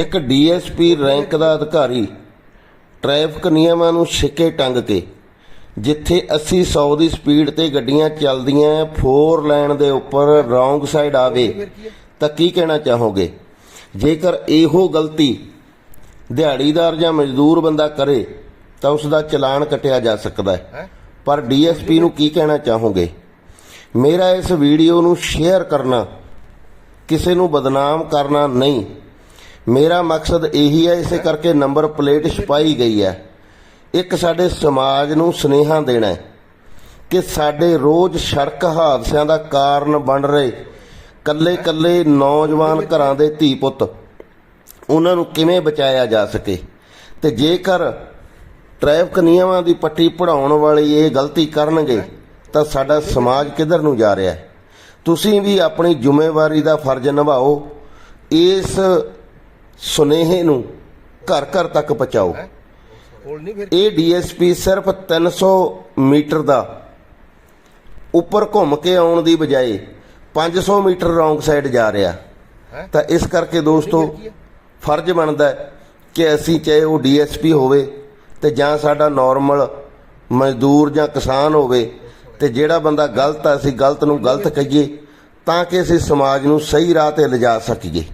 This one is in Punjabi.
ਇੱਕ ਡੀਐਸਪੀ ਰੈਂਕ ਦਾ ਅਧਿਕਾਰੀ ਟ੍ਰੈਫਿਕ ਨਿਯਮਾਂ ਨੂੰ ਛਿੱਕੇ ਟੰਗ ਕੇ ਜਿੱਥੇ 80 100 ਦੀ ਸਪੀਡ ਤੇ ਗੱਡੀਆਂ ਚੱਲਦੀਆਂ 4 ਲਾਈਨ ਦੇ ਉੱਪਰ ਰੌਂਗ ਸਾਈਡ ਆਵੇ ਤਾਂ ਕੀ ਕਹਿਣਾ ਚਾਹੋਗੇ? ਜੇਕਰ ਇਹੋ ਗਲਤੀ ਦਿਹਾੜੀਦਾਰ ਜਾਂ ਮਜ਼ਦੂਰ ਬੰਦਾ ਕਰੇ ਤਾਂ ਉਸ ਦਾ ਚਲਾਨ ਕੱਟਿਆ ਜਾ ਸਕਦਾ ਹੈ? ਪਰ ਡੀਐਸਪੀ ਨੂੰ ਕੀ ਕਹਿਣਾ ਚਾਹੋਗੇ? ਮੇਰਾ ਇਸ ਵੀਡੀਓ ਨੂੰ ਸ਼ੇਅਰ ਕਰਨਾ ਕਿਸੇ ਨੂੰ ਬਦਨਾਮ ਕਰਨਾ ਨਹੀਂ। ਮੇਰਾ ਮਕਸਦ ਇਹੀ ਹੈ, ਇਸੇ ਕਰਕੇ ਨੰਬਰ ਪਲੇਟ ਛਪਾਈ ਗਈ ਹੈ। ਇੱਕ ਸਾਡੇ ਸਮਾਜ ਨੂੰ ਸੁਨੇਹਾ ਦੇਣਾ ਹੈ ਕਿ ਸਾਡੇ ਰੋਜ਼ ਸੜਕ ਹਾਦਸਿਆਂ ਦਾ ਕਾਰਨ ਬਣ ਰਹੇ ਕੱਲੇ ਕੱਲੇ ਨੌਜਵਾਨ ਘਰਾਂ ਦੇ ਧੀ ਪੁੱਤ, ਉਹਨਾਂ ਨੂੰ ਕਿਵੇਂ ਬਚਾਇਆ ਜਾ ਸਕੇ? ਤੇ ਜੇਕਰ ਟ੍ਰੈਫਿਕ ਨਿਯਮਾਂ ਦੀ ਪੱਟੀ ਪੜਾਉਣ ਵਾਲੀ ਇਹ ਗਲਤੀ ਕਰਨਗੇ, ਤਾਂ ਸਾਡਾ ਸਮਾਜ ਕਿੱਧਰ ਨੂੰ ਜਾ ਰਿਹਾ ਹੈ? ਤੁਸੀਂ ਵੀ ਆਪਣੀ ਜ਼ਿੰਮੇਵਾਰੀ ਦਾ ਫਰਜ਼ ਨਿਭਾਓ। ਇਸ ਸੁਨੇਹੇ ਨੂੰ ਘਰ ਘਰ ਤੱਕ ਪਹੁੰਚਾਓ। ਇਹ ਡੀਐਸਪੀ ਸਿਰਫ 300 ਮੀਟਰ ਦਾ ਉੱਪਰ ਘੁੰਮ ਕੇ ਆਉਣ ਦੀ ਬਜਾਏ 500 ਮੀਟਰ ਰੌਂਗ ਸਾਈਡ ਜਾ ਰਿਹਾ? ਤਾਂ ਇਸ ਕਰਕੇ ਦੋਸਤੋ ਫਰਜ਼ ਬਣਦਾ ਕਿ ਅਸੀਂ ਚਾਹੇ ਉਹ ਡੀਐਸਪੀ ਹੋਵੇ ਤੇ ਜਾਂ ਸਾਡਾ ਨਾਰਮਲ ਮਜ਼ਦੂਰ ਜਾਂ ਕਿਸਾਨ ਹੋਵੇ ਤੇ ਜਿਹੜਾ ਬੰਦਾ ਗਲਤ ਆ ਅਸੀਂ ਗਲਤ ਨੂੰ ਗਲਤ ਕਹੀਏ ਤਾਂ ਕਿ ਅਸੀਂ ਸਮਾਜ ਨੂੰ ਸਹੀ ਰਾਹ ਤੇ ਲਿਜਾ ਸਕੀਏ।